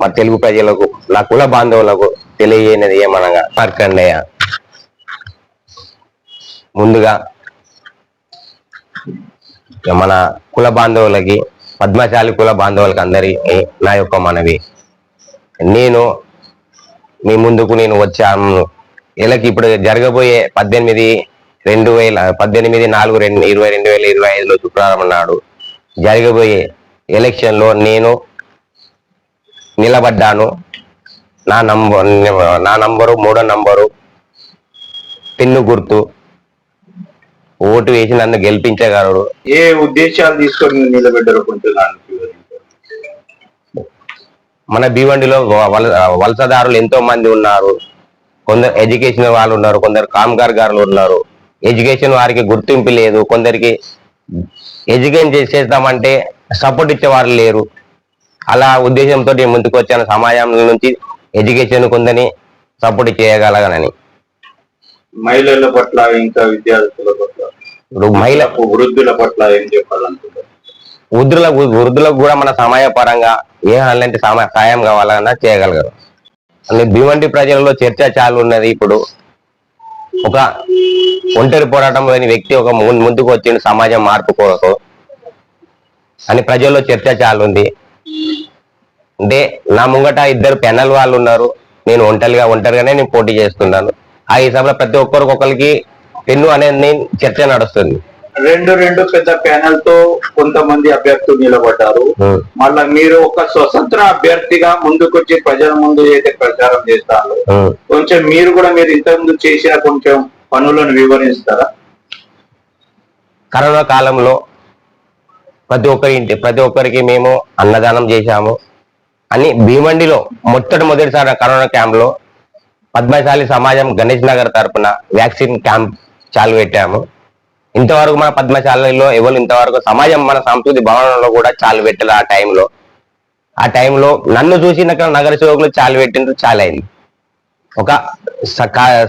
మా తెలుగు ప్రజలకు నా కుల బాంధవులకు తెలియజేయనది ఏమనగా మార్కండేయ ముందుగా మన కుల బాంధవులకి పద్మశాలి కుల బాంధవులకి అందరికీ నా యొక్క మనవి. నేను మీ ముందుకు నేను వచ్చాను. వీళ్ళకి ఇప్పుడు జరగబోయే పద్దెనిమిది రెండు వేల పద్దెనిమిది నాలుగు రెండు ఇరవై రెండు వేల ఇరవై ఐదులో శుక్రవారం నాడు జరగబోయే ఎలక్షన్లో నేను నిలబడ్డాను. నా నంబర్ నా నంబరు మూడో నంబరు. పిన్ను గుర్తు. ఓటు వేసి నన్ను గెలిపించగలడు ఏ ఉద్దేశాలు తీసుకొని నిలబెట్టారో కొంచెం దానికి వివరించండి. మన భీవండిలో వల వలసదారులు ఎంతో మంది ఉన్నారు. కొందరు ఎడ్యుకేషన్ వాళ్ళు ఉన్నారు కొందరు కామగారు ఉన్నారు. ఎడ్యుకేషన్ వారికి గుర్తింపు లేదు. కొందరికి ఎడ్యుకేషన్ చేసేద్దామంటే సపోర్ట్ ఇచ్చేవారు లేరు. అలా ఉద్దేశంతో ముందుకు వచ్చాను సమాజం నుంచి ఎడ్యుకేషన్ కొందని సపోర్ట్ చేయగలగనని. మహిళల పట్ల ఇంకా విద్యార్థుల పట్ల? ఇప్పుడు మహిళ వృద్ధుల పట్ల ఏం చెప్పాలనుకుంటారు వృద్ధులకు వృద్ధులకు కూడా మన సమయ పరంగా ఏ అలాంటి సాయం కావాలన్నా చేయగలగరు భీమండి ప్రజలలో చర్చ చాలు ఉన్నది ఇప్పుడు. ఒక ఒంటరి పోరాటం లేని వ్యక్తి ఒక ముందుకు వచ్చిండు సమాజం మార్పు కొరకు. అని ప్రజల్లో చర్చ చాలు ఉంది. అంటే నా ముంగట ఇద్దరు పెనల్ వాళ్ళు ఉన్నారు. నేను ఒంటరిగా ఒంటరిగానే నేను పోటీ చేస్తున్నాను. ఆ హిసాబులో ప్రతి ఒక్కరికి ఒకరికి పెన్ను అనేది చర్చ నడుస్తుంది. రెండు రెండు పెద్ద ప్యానెల్తో కొంతమంది అభ్యర్థులు నిలబడ్డారు. మళ్ళా మీరు ఒక స్వతంత్ర అభ్యర్థిగా ముందుకొచ్చి ప్రజల ముందు అయితే ప్రచారం చేస్తారు. కొంచెం మీరు కూడా మీరు ఇంతకుముందు చేసిన కొంచెం పనులను వివరిస్తారా? కరోనా కాలంలో ప్రతి ఒక్కరి ఇంటి ప్రతి ఒక్కరికి మేము అన్నదానం చేశాము. అని భీమండిలో మొట్టటి మొదటిసారి కరోనా క్యాంప్లో పద్మశాలి సమాజం గణేష్ నగర్ తరపున వ్యాక్సిన్ క్యాంప్ చాలు పెట్టాము. ఇంతవరకు మన పద్మశాలిలో ఎవరు ఇంతవరకు సమాజం మన సంస్కృతి భవనంలో కూడా చాలు పెట్టారు ఆ టైంలో. ఆ టైంలో నన్ను చూసిన నగర సేవకులు చాలు పెట్టిండ్రు చాలా అయింది. ఒక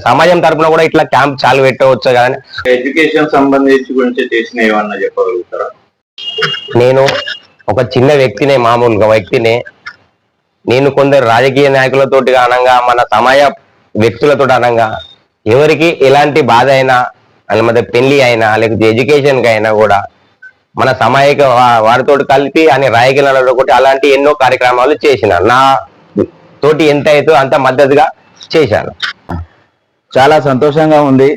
సమాజం తరపున కూడా ఇట్లా క్యాంప్ చాలు పెట్టవచ్చు కానీ ఎడ్యుకేషన్ సంబంధించి గురించి చేసిన ఏమన్నా చెప్పగలుగుతారా? నేను ఒక చిన్న వ్యక్తినే మామూలుగా వ్యక్తినే నేను కొందరు రాజకీయ నాయకులతోటి అనంగా మన సమాజ వ్యక్తులతో అనంగా ఎవరికి ఎలాంటి బాధ అయినా లేకపోతే పెళ్ళి అయినా లేకపోతే ఎడ్యుకేషన్కి అయినా కూడా మన సమాయక వా- వారితో కలిపి అని రాయగలలో ఒకటి అలాంటి ఎన్నో కార్యక్రమాలు చేసిన నా తోటి ఎంత అయితే అంత మద్దతుగా చేశాను. చాలా సంతోషంగా ఉంది.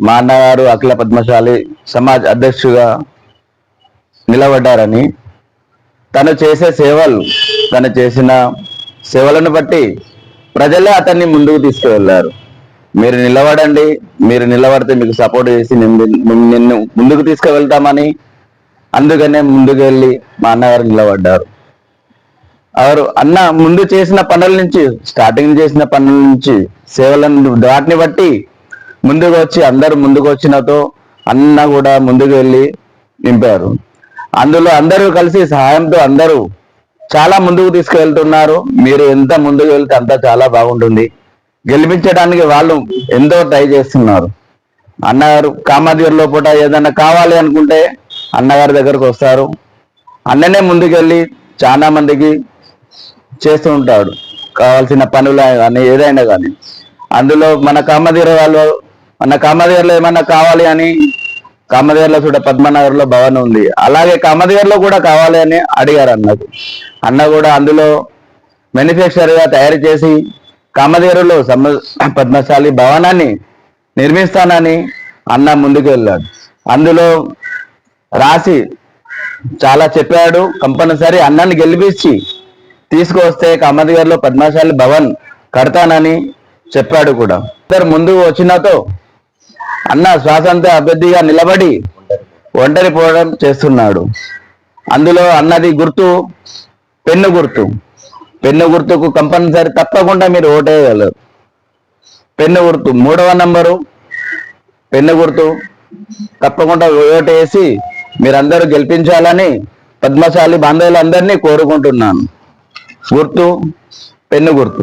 మా అన్నగారు అఖిల పద్మశాలి సమాజ్ అధ్యక్షుగా నిలబడ్డారని. తను చేసే సేవలు తను చేసిన సేవలను బట్టి ప్రజలే అతన్ని ముందుకు తీసుకువెళ్ళారు మీరు నిలబడండి మీరు నిలబడితే మీకు సపోర్ట్ చేసి నిన్ను ముందుకు తీసుకువెళ్తామని అందుకనే ముందుకు వెళ్ళి మా అన్నగారు నిలబడ్డారు. వారు అన్న ముందు చేసిన పనుల నుంచి స్టార్టింగ్ చేసిన పనుల నుంచి సేవలను వాటిని బట్టి ముందుకు వచ్చి అందరు ముందుకు వచ్చినతో అన్న కూడా ముందుకు వెళ్ళి నింపారు. అందులో అందరూ కలిసి సహాయంతో అందరూ చాలా ముందుకు తీసుకువెళ్తున్నారు మీరు ఎంత ముందుకు వెళ్తే అంత చాలా బాగుంటుంది. గెలిపించడానికి వాళ్ళు ఎంతో ట్రై చేస్తున్నారు. అన్నగారు కామాదేవి పూట ఏదైనా కావాలి అనుకుంటే అన్నగారి దగ్గరకు వస్తారు. అన్ననే ముందుకెళ్ళి చాలా మందికి చేస్తూ ఉంటాడు. కావాల్సిన పనులు కానీ ఏదైనా కానీ. అందులో మన కామధీర వాళ్ళు మన కామధీరలో ఏమన్నా కావాలి అని కామదేర్లో చూడ పద్మనగర్లో భవన్ ఉంది. అలాగే కామధీరలో కూడా కావాలి అని అడిగారు అన్నకు అన్న కూడా అందులో మ్యానుఫ్యాక్చర్గా తయారు చేసి కామదేరులో సమ పద్మశాలి భవనాన్ని నిర్మిస్తానని అన్న ముందుకు వెళ్ళాడు. అందులో రాసి చాలా చెప్పాడు. కంపల్సరీ అన్నాన్ని గెలిపించి తీసుకువస్తే కామదిగారిలో పద్మశాలి భవన్ కడతానని చెప్పాడు కూడా. ఇద్దరు ముందు వచ్చినతో అన్న స్వాతంత్ర అభ్యర్థిగా నిలబడి ఒంటరి పోవడం చేస్తున్నాడు. అందులో అన్నది గుర్తు పెన్ను గుర్తు. పెన్ను గుర్తుకు కంపల్సరీ తప్పకుండా మీరు ఓటేయగలరు. పెన్ను గుర్తు మూడవ నంబరు పెన్ను గుర్తు తప్పకుండా ఓటేసి మీరందరూ గెలిపించాలని పద్మశాలి బాంధవులందరినీ కోరుకుంటున్నాను. గుర్తు పెన్ను గుర్తు.